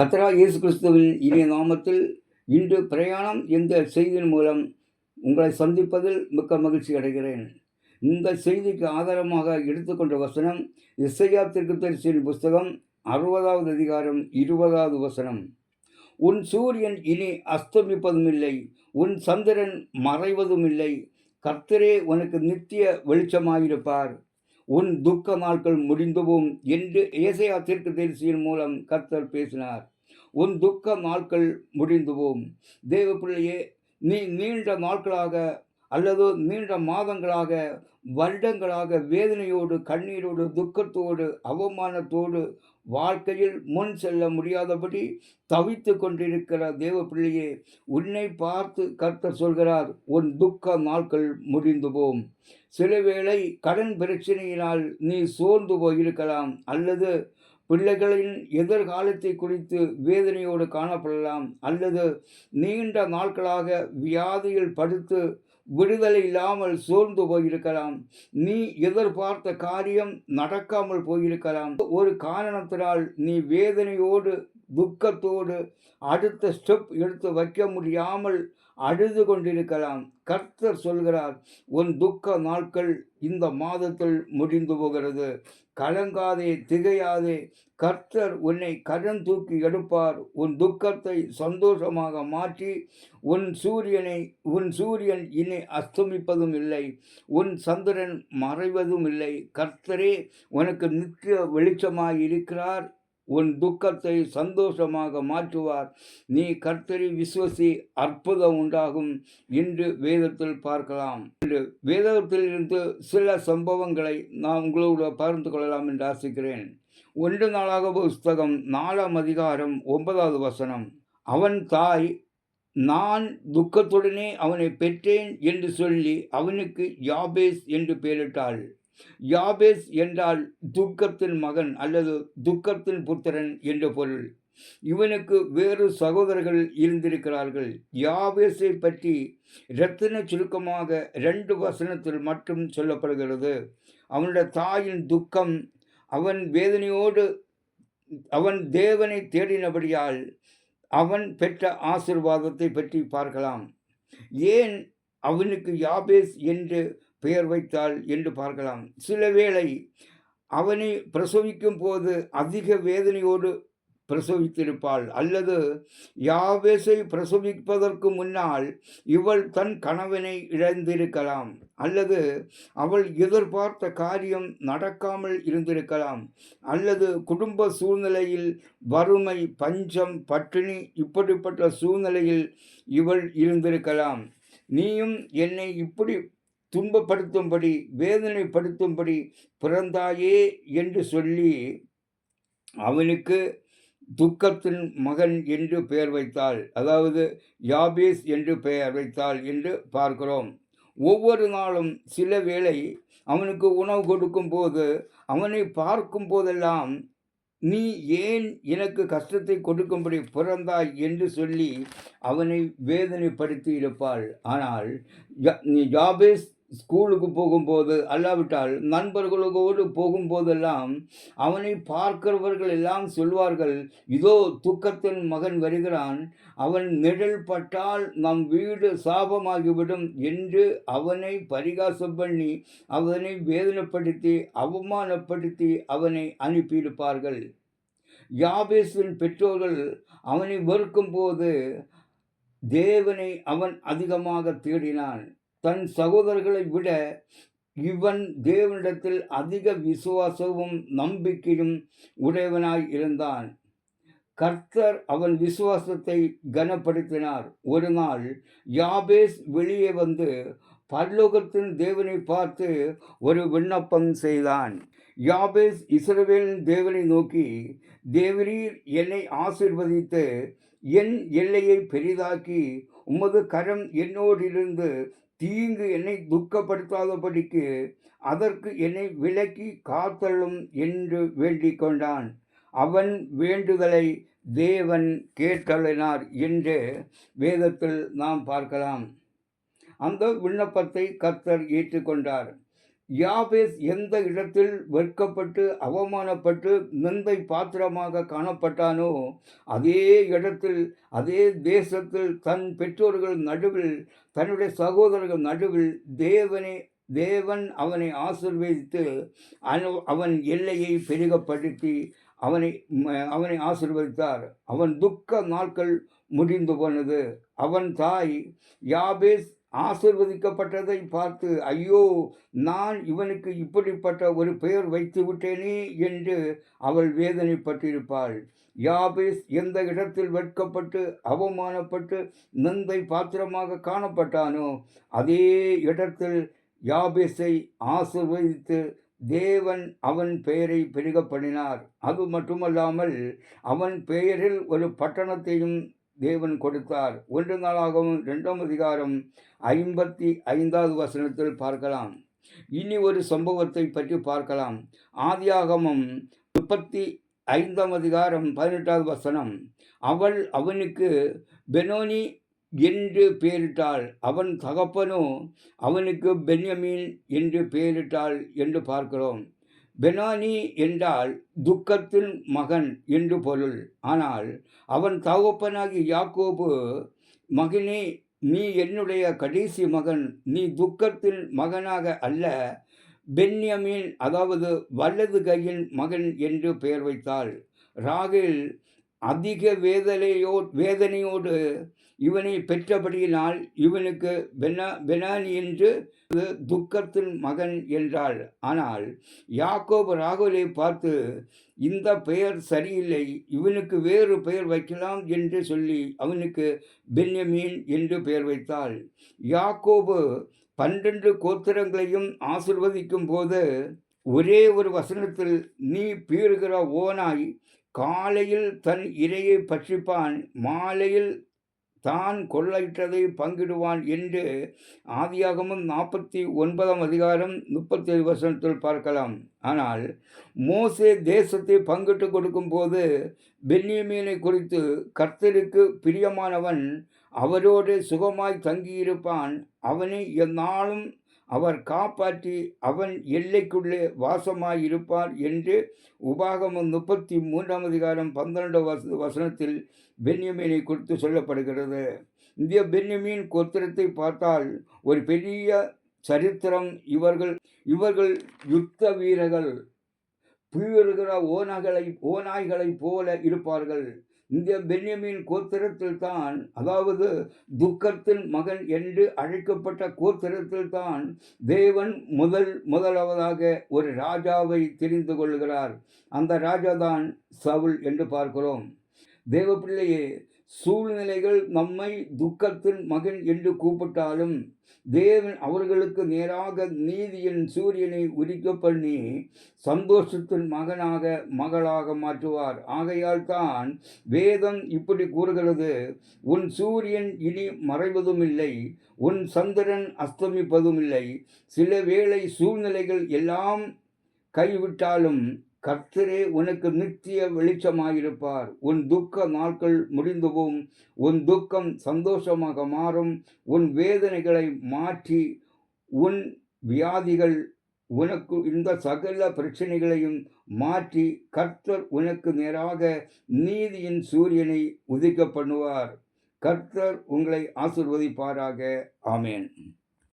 கத்ரா இயேசு கிறிஸ்துவின் இனிய நாமத்தில் இன்று பிரயாணம் என்ற செய்தியின் மூலம் உங்களை சந்திப்பதில் மிக்க மகிழ்ச்சி அடைகிறேன். இந்த செய்திக்கு ஆதாரமாக எடுத்துக்கொண்ட வசனம் இசையா திருத்தரிசியின் புஸ்தகம் அறுபதாவது அதிகாரம் இருபதாவது வசனம். உன் சூரியன் இனி அஸ்தமிப்பதும் இல்லை உன் சந்திரன் மறைவதும் இல்லை கர்த்தரே உனக்கு நித்திய வெளிச்சமாயிருப்பார். உன் துக்க நாட்கள் முடிந்துவும் என்று ஏசையா தீர்க்க தரிசியின் மூலம் கர்த்தர் பேசினார். உன் துக்க நாட்கள் முடிந்துவோம் தேவ பிள்ளையே நீ நீண்ட நாட்களாக அல்லது நீண்ட மாதங்களாக வருடங்களாக வேதனையோடு கண்ணீரோடு துக்கத்தோடு அவமானத்தோடு வாழ்க்கையில் முன் செல்ல முடியாதபடி தவித்து கொண்டிருக்கிற தேவ பிள்ளையே உன்னை பார்த்து கர்த்தர் சொல்கிறார் உன் துக்க நாட்கள் முடிந்து போம் சில வேளை கடன் பிரச்சனையினால் நீ சோர்ந்து போயிருக்கலாம் அல்லது பிள்ளைகளின் எதிர்காலத்தை குறித்து வேதனையோடு காணப்படலாம் அல்லது நீண்ட நாட்களாக வியாதியில் படுத்து விடுதலை இல்லாமல் சோர்ந்து போயிருக்கலாம். நீ எதிர்பார்த்த காரியம் நடக்காமல் போயிருக்கலாம். ஒரு காரணத்தினால் நீ வேதனையோடு துக்கத்தோடு அடுத்த ஸ்டெப் எடுத்து வைக்க முடியாமல் அழுது கொண்டிருக்கலாம். கர்த்தர் சொல்கிறார் உன் துக்க நாட்கள் இந்த மாதத்தில் முடிந்து போகிறது. கலங்காதே திகையாதே. கர்த்தர் உன்னை கடன் தூக்கி எடுப்பார். உன் துக்கத்தை சந்தோஷமாக மாற்றி உன் சூரியனை உன் சூரியன் இனி அஸ்தமிப்பதும் இல்லை. உன் சந்திரன் மறைவதும் இல்லை. கர்த்தரே உனக்கு நித்திய வெளிச்சமாக இருக்கிறார். உன் துக்கத்தை சந்தோஷமாக மாற்றுவார். நீ கர்த்தரை விசுவசி அற்புதம் உண்டாகும் என்று வேதத்தில் பார்க்கலாம். என்று வேதத்தில் இருந்து சில சம்பவங்களை நான் உங்களோட பகிர்ந்து கொள்ளலாம் என்று ஆசிக்கிறேன். ஒன்று நாளாக புஸ்தகம் நாலாம் அதிகாரம் ஒன்பதாவது வசனம். அவன் தாய் நான் துக்கத்துடனே அவனை பெற்றேன் என்று சொல்லி அவனுக்கு யாபேஸ் என்று பெயரிட்டாள். யாபேஸ் என்றால் துக்கத்தின் மகன் அல்லது துக்கத்தின் புத்திரன் என்ற பொருள். இவனுக்கு வேறு சகோதரர்கள் இருந்திருக்கிறார்கள். யாபேஸை பற்றி இரத்தின சுருக்கமாக ரெண்டு வசனத்தில் மட்டும் சொல்லப்படுகிறது. அவனுடைய தாயின் துக்கம் அவன் வேதனையோடு அவன் தேவனை தேடினபடியால் அவன் பெற்ற ஆசிர்வாதத்தை பற்றி பார்க்கலாம். ஏன் அவனுக்கு யாபேஸ் என்று பெயர் வைத்தாள் என்று பார்க்கலாம். சில வேளை அவனை பிரசவிக்கும் போது அதிக வேதனையோடு பிரசவித்திருப்பாள். அல்லது யாவேசை பிரசவிப்பதற்கு முன்னால் இவள் தன் கணவனை இழந்திருக்கலாம். அல்லது அவள் எதிர்பார்த்த காரியம் நடக்காமல் இருந்திருக்கலாம். அல்லது குடும்ப சூழ்நிலையில் வறுமை பஞ்சம் பட்டினி இப்படிப்பட்ட சூழ்நிலையில் இவள் இருந்திருக்கலாம். நீயும் என்னை இப்படி துன்பப்படுத்தும்படி வேதனைப்படுத்தும்படி பிறந்தாயே என்று சொல்லி அவனுக்கு துக்கத்தின் மகன் என்று பெயர் வைத்தாள். அதாவது யாபேஸ் என்று பெயர் வைத்தாள் என்று பார்க்கிறோம். ஒவ்வொரு நாளும் சில வேளை அவனுக்கு உணவு கொடுக்கும் போது அவனை பார்க்கும் போதெல்லாம் நீ ஏன் எனக்கு கஷ்டத்தை கொடுக்கும்படி பிறந்தாய்? என்று சொல்லி அவனை வேதனைப்படுத்தி இருப்பாள். ஆனால் நீ ஜாபேஸ் ஸ்கூலுக்கு போகும்போது அல்லாவிட்டால் நண்பர்களோடு போகும்போதெல்லாம் அவனை பார்க்கிறவர்கள் எல்லாம் சொல்வார்கள் இதோ துக்கத்தின் மகன் வருகிறான் அவன் நிழல் பட்டால் நம் வீடு சாபமாகிவிடும் என்று அவனை பரிகாசம் பண்ணி அவனை வேதனைப்படுத்தி அவமானப்படுத்தி அவனை அனுப்பியிருப்பார்கள். யாபேஸின் பெற்றோர்கள் அவனை வெறுக்கும் போது தேவனை அவன் அதிகமாக தேடினான். தன் சகோதரர்களை விட இவன் தேவனிடத்தில் அதிக விசுவாசமும் நம்பிக்கையும் உடையவனாய் இருந்தான். கர்த்தர் அவன் விசுவாசத்தை கனப்படுத்தினார். ஒரு நாள் யாபேஸ் வெளியே வந்து பல்லோகத்தின் தேவனை பார்த்து ஒரு விண்ணப்பம் செய்தான். யாபேஸ் இஸ்ரவேலின் தேவனை நோக்கி தேவரீர் என்னை ஆசிர்வதித்து என் எல்லையை பெரிதாக்கி உமது கரம் என்னோடிருந்து தீங்கு என்னை துக்கப்படுத்தாதபடிக்கு அதற்கு என்னை விலக்கி காத்தள்ளும் என்று வேண்டிக் கொண்டான். அவன் வேண்டுதலை தேவன் கேட்டளினார் என்று வேதத்தில் நாம் பார்க்கலாம். அந்த விண்ணப்பத்தை கர்த்தர் ஏற்றுக்கொண்டார். யாபேஸ் எந்த இடத்தில் வெட்கப்பட்டு அவமானப்பட்டு நிந்தை பாத்திரமாக காணப்பட்டானோ அதே இடத்தில் அதே தேசத்தில் தன் பெற்றோர்கள் நடுவில் தன்னுடைய சகோதரர்கள் நடுவில் தேவனை தேவன் அவனை ஆசிர்வதித்து அனு- அவன் எல்லையை பெருகப்படுத்தி அவனை அவனை ஆசிர்வதித்தார். அவன் துக்க நாட்கள் முடிந்து போனது. அவன் தாய் யாபேஸ் ஆசிர்வதிக்கப்பட்டதை பார்த்து ஐயோ நான் இவனுக்கு இப்படிப்பட்ட ஒரு பெயர் வைத்து விட்டேனே என்று அவள் வேதனைப்பட்டிருப்பாள். யாபேஸ் எந்த இடத்தில் வெட்கப்பட்டு அவமானப்பட்டு நந்தை பாத்திரமாக காணப்பட்டானோ அதே இடத்தில் யாபேஸை ஆசிர்வதித்து தேவன் அவன் பெயரை பெருக பண்ணினார் அது மட்டுமல்லாமல் அவன் பெயரில் ஒரு பட்டணத்தையும் தேவன் கொடுத்தார். ஒன்று நாளாகவும் ரெண்டாம் அதிகாரம் ஐம்பத்தி ஐந்தாவது வசனத்தில் பார்க்கலாம். இனி ஒரு சம்பவத்தை பற்றி பார்க்கலாம். ஆதியாகமம் முப்பத்தி ஐந்தாம் அதிகாரம் பதினெட்டாவது வசனம். அவள் அவனுக்கு பெனோனி என்று பெயரிட்டாள். அவன் தகப்பனோ அவனுக்கு பென்யமீன் என்று பெயரிட்டாள் என்று பார்க்கிறோம். பெனானி என்றால் துக்கத்தின் மகன் என்று பொருள். ஆனால் அவன் தகப்பனாகி யாக்கோபு மகனே நீ என்னுடைய கடைசி மகன். நீ துக்கத்தின் மகனாக அல்ல. பென்யமீன் அதாவது வலது கையின் மகன் என்று பெயர் வைத்தாள். ராகில் அதிக வேதனையோ வேதனையோடு இவனை பெற்றபடியினால் இவனுக்கு பெனா பெனானி என்று துக்கத்தின் மகன் என்றாள். ஆனால் யாக்கோபு ராகுலை பார்த்து இந்த பெயர் சரியில்லை இவனுக்கு வேறு பெயர் வைக்கலாம் என்று சொல்லி அவனுக்கு பென்யமீன் என்று பெயர் வைத்தாள். யாக்கோபு பன்னிரண்டு கோத்திரங்களையும் ஆசிர்வதிக்கும் போது ஒரே ஒரு வசனத்தில் நீ பீறுகிற ஓனாய் காலையில் தன் இரையை பற்றிப்பான் மாலையில் தான் கொள்ளையிட்டதை பங்கிடுவான் என்று ஆதியாகமும் நாற்பத்தி ஒன்பதாம் அதிகாரம் முப்பத்தேழு வசனத்தில் பார்க்கலாம். ஆனால் மோசே தேசத்தை பங்கிட்டு கொடுக்கும்போது பென்யமீனை குறித்து கர்த்தருக்கு பிரியமானவன் அவரோடு சுகமாய் தங்கியிருப்பான். அவனை எந்நாளும் அவர் காப்பாற்றி அவன் எல்லைக்குள்ளே வாசமாயிருப்பார் என்று உபாகமம் முப்பத்தி மூன்றாம் அதிகாரம் பன்னிரண்டு வச வசனத்தில் பென்யமீனை குறித்து சொல்லப்படுகிறது. இந்த பென்யமீன் கோத்திரத்தை பார்த்தால் ஒரு பெரிய சரித்திரம் இவர்கள் இவர்கள் யுத்த வீரர்கள் பீறுகிற ஓனாய்களை ஓநாய்களைப் போல இருப்பார்கள். இந்த பென்யமீன் கோத்திரத்தில் தான் அதாவது துக்கத்தின் மகன் என்று அழைக்கப்பட்ட கோத்திரத்தில் தான் தேவன் முதல் முதலாவதாக ஒரு ராஜாவை தெரிந்து கொள்கிறார். அந்த ராஜா தான் சவுல் என்று பார்க்கிறோம். தேவ பிள்ளையே சூழ்நிலைகள் நம்மை துக்கத்தின் மகன் என்று கூப்பிட்டாலும் தேவன் அவர்களுக்கு நேராக நீதியின் சூரியனை உரிக்க பண்ணி சந்தோஷத்தின் மகனாக மகளாக மாற்றுவார். ஆகையால் தான் வேதம் இப்படி கூறுகிறது. உன் சூரியன் இனி மறைவதும் இல்லை உன் சந்திரன் அஸ்தமிப்பதும் இல்லை சில வேளை சூழ்நிலைகள் எல்லாம் கைவிட்டாலும் கர்த்தரே உனக்கு நித்திய வெளிச்சமாயிருப்பார். உன் துக்க நாட்கள் முடிந்துவும் உன் துக்கம் சந்தோஷமாக மாறும். உன் வேதனைகளை மாற்றி உன் வியாதிகள் உனக்கு இந்த சகல பிரச்சனைகளையும் மாற்றி கர்த்தர் உனக்கு நேராக நீதியின் சூரியனை உதிக்க பண்ணுவார். கர்த்தர் உங்களை ஆசிர்வதிப்பாராக. ஆமேன்.